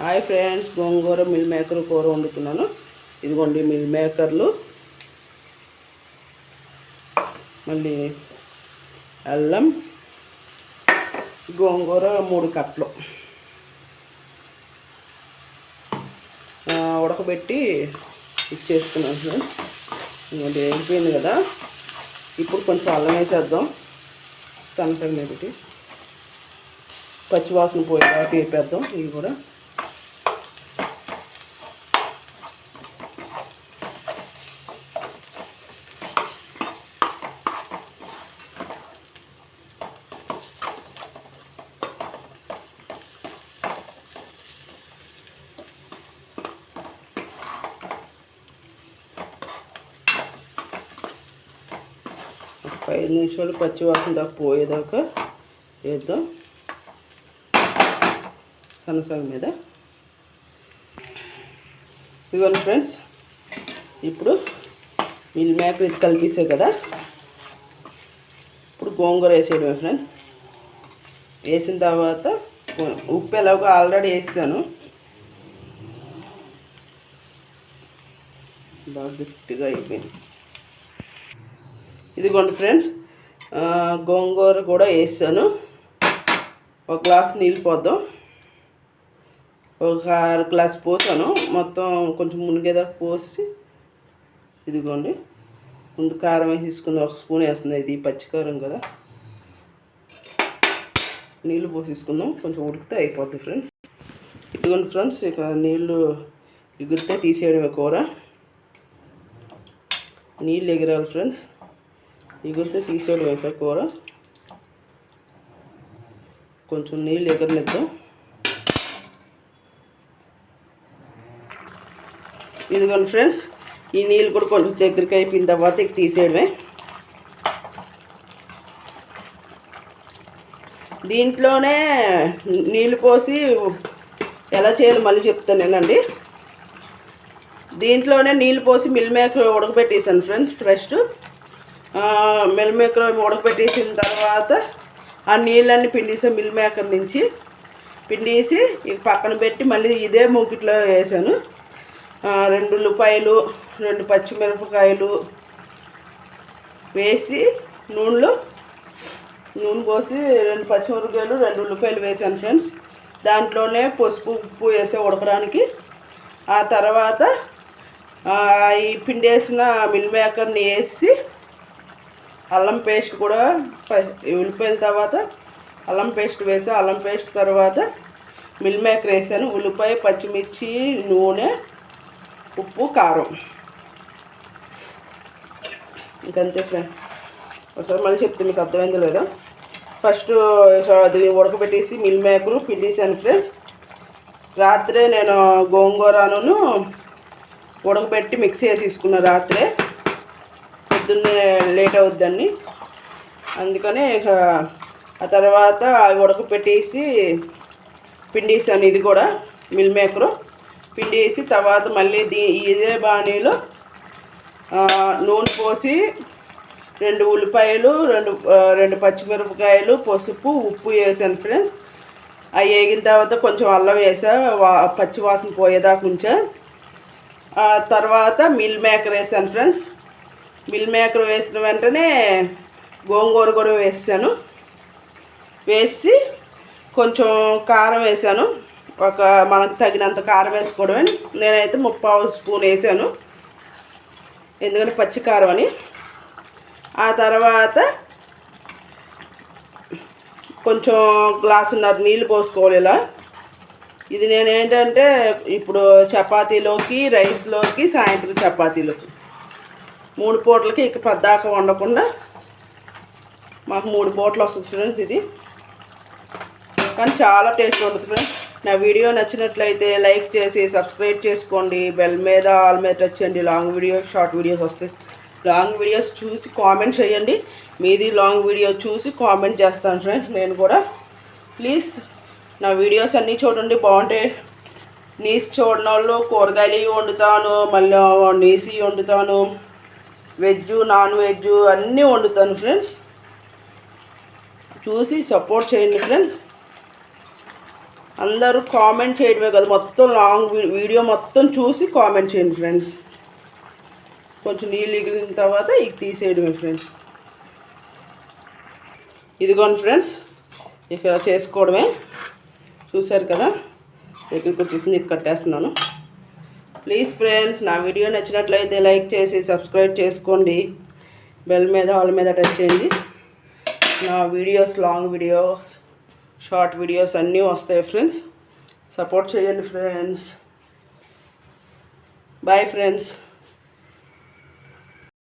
Hi friends గోంగూర meal maker కూర వండుతున్నాను. ఇదిగోండి మిల్ మేకర్లు. మళ్ళీ అల్లం గోంగూర మూడు కట్టలు. ఉడకబెట్టి ఇచ్చేస్తున్నాను ఫ్రెండ్స్. ఇదిగోండి అయిపోయింది కదా. ఇప్పుడు కొంచెం అల్లం వేసేద్దాం. సన్నసగం మీద పెట్టి పచ్చివాసన పోయేలా తీపేద్దాం. ఇవి కూడా ఐదు నిమిషాలు పచ్చివాసన దాకా పోయేదాకా వేద్దాం. సన్నసగం మీద. ఇదిగోండి ఫ్రెండ్స్ ఇప్పుడు మిల్ మేకర్ ఇది కలిపేసే కదా. ఇప్పుడు గోంగూర వేసేయడమే ఫ్రెండ్. వేసిన తర్వాత ఉప్పు ఎలాగో ఆల్రెడీ వేస్తాను. బాగా గట్టిగా అయిపోయింది. ఇదిగోండి ఫ్రెండ్స్ గోంగూర కూడా వేసాను. ఒక గ్లాస్ నీళ్ళు పోద్దాం. ఒక అర గ్లాస్ పోసాను. మొత్తం కొంచెం మునిగేదాకా పోసి ఇదిగోండి. ముందు కారం వేసి తీసుకుందాం ఒక స్పూన్ వేస్తుంది. ఇది పచ్చికారం కదా. నీళ్ళు పోసేసుకుందాం. కొంచెం ఉడికితే అయిపోద్ది ఫ్రెండ్స్. ఇదిగోండి ఫ్రెండ్స్ ఇక నీళ్ళు ఎగిరితే తీసేయడమే కూర. నీళ్ళు ఎగిరాలి ఫ్రెండ్స్. ఎగిరితే తీసేయడం అయిపోయి కూర? కొంచెం నీళ్ళు ఎగరనిద్దాం. ఇదిగోండి ఫ్రెండ్స్ ఈ నీళ్ళు కూడా కొంచెం దగ్గరికి అయిపోయిన తర్వాత ఇక తీసేయడమే. దీంట్లోనే నీళ్ళు పోసి ఎలా చేయాలో మళ్ళీ చెప్తానేనండి. దీంట్లోనే నీళ్ళు పోసి మిల్ మేకర్ ఉడకబెట్టేసాను ఫ్రెండ్స్ ఫ్రెష్ మిల్ మేకర్ ఉడకబెట్టేసిన తర్వాత ఆ నీళ్ళన్నీ పిండేసాను మిల్ మేకర్ నుంచి. పిండేసి ఇక పక్కన పెట్టి మళ్ళీ ఇదే మూకిట్లో వేసాను. రెండు ఉల్లిపాయలు రెండు పచ్చిమిరపకాయలు వేసి నూనెలో నూనె పోసి రెండు పచ్చిమిరపకాయలు రెండు ఉల్లిపాయలు వేసాను ఫ్రెండ్స్. దాంట్లోనే పసుపు ఉప్పు వేసే ఉడకడానికి. ఆ తర్వాత ఈ పిండి వేసిన మిల్ మేకర్ని వేసి అల్లం పేస్ట్ కూడా ఉల్లిపాయల తర్వాత అల్లం పేస్ట్ వేసా అల్లం పేస్ట్ తర్వాత మిల్ మేకర్ వేసాను. ఉల్లిపాయ పచ్చిమిర్చి నూనె ఉప్పు కారం. ఇంకంతే ఫ్రెండ్. ఒకసారి మళ్ళీ చెప్తే మీకు అర్థమైందో లేదో. ఫస్ట్ అది ఉడకబెట్టేసి మిల్ మేకరు పిండేసాను ఫ్రెండ్స్ రాత్రే నేను గోంగూరను ఉడకబెట్టి మిక్సీ వేసి తీసుకున్నాను రాత్రే. పొద్దున్నే లేట్ అవుద్దని అందుకని ఇక ఆ తర్వాత అవి ఉడకపెట్టేసి పిండేసాను ఇది కూడా మిల్ మేకరు. పిండేసి తర్వాత మళ్ళీ దీ ఇదే బాణీలో నూనె పోసి రెండు ఉల్లిపాయలు రెండు రెండు పచ్చిమిరపకాయలు పసుపు ఉప్పు వేసాను ఫ్రెండ్స్. అవి వేగిన తర్వాత కొంచెం అల్లం వేసా వా పచ్చివాసన పోయేదాకా ఉంచా. తర్వాత మిల్ మేకర్ వేసాను ఫ్రెండ్స్. మిల్ మేకర్ వేసిన వెంటనే గోంగూర కూడా వేసాను. వేసి కొంచెం కారం వేసాను. ఒక మనకు తగినంత కారం వేసుకోవడమే. నేనైతే ముప్పావు స్పూన్ వేసాను. ఎందుకంటే పచ్చి కారం అని. ఆ తర్వాత కొంచెం గ్లాసున్నర నీళ్ళు పోసుకోవాలి ఇలా. ఇది నేనేంటంటే ఇప్పుడు చపాతీలోకి రైస్లోకి సాయంత్రం చపాతీలోకి. మూడు పూటలకి ఇక పద్దాక వండకుండా మాకు మూడు పూటలు వస్తుంది ఫ్రెండ్స్ ఇది. కానీ చాలా టేస్ట్ ఉంటుంది ఫ్రెండ్స్. నా వీడియో నచ్చినట్లయితే లైక్ చేసి సబ్స్క్రైబ్ చేసుకోండి. బెల్ మీద ఆల్ మీద టచ్ చేయండి. లాంగ్ వీడియోస్ షార్ట్ వీడియోస్ వస్తాయి. లాంగ్ వీడియోస్ చూసి కామెంట్ చేయండి. మీది లాంగ్ వీడియో చూసి కామెంట్ చేస్తాను ఫ్రెండ్స్ నేను కూడా. ప్లీజ్ నా వీడియోస్ అన్నీ చూడండి. బాగుంటాయి. నీస్ చూడని వాళ్ళు కూరగాయలు ఇవి వండుతాను మళ్ళీ నీసి వండుతాను. వెజ్ నాన్ వెజ్ అన్నీ వండుతాను ఫ్రెండ్స్. చూసి సపోర్ట్ చేయండి ఫ్రెండ్స్. అందరూ కామెంట్ చేయడమే కదా మొత్తం లాంగ్ వీడియో మొత్తం చూసి కామెంట్ చేయండి ఫ్రెండ్స్. కొంచెం నీళ్ళు ఎగిరిన తర్వాత ఇక తీసేయడమే ఫ్రెండ్స్. ఇదిగోండి ఫ్రెండ్స్ ఇక్కడ చేసుకోవడమే. చూశారు కదా? ఎక్కడికి వచ్చేసింది ఇక్కడ కట్టేస్తున్నాను. ప్లీజ్ ఫ్రెండ్స్ నా వీడియో నచ్చినట్లయితే లైక్ చేసి సబ్స్క్రైబ్ చేసుకోండి. బెల్ మీద ఆల్ మీద టచ్ చేయండి. నా videos long videos short videos అన్నీ వస్తాయి ఫ్రెండ్స్ సపోర్ట్ చేయండి ఫ్రెండ్స్ బాయ్ ఫ్రెండ్స్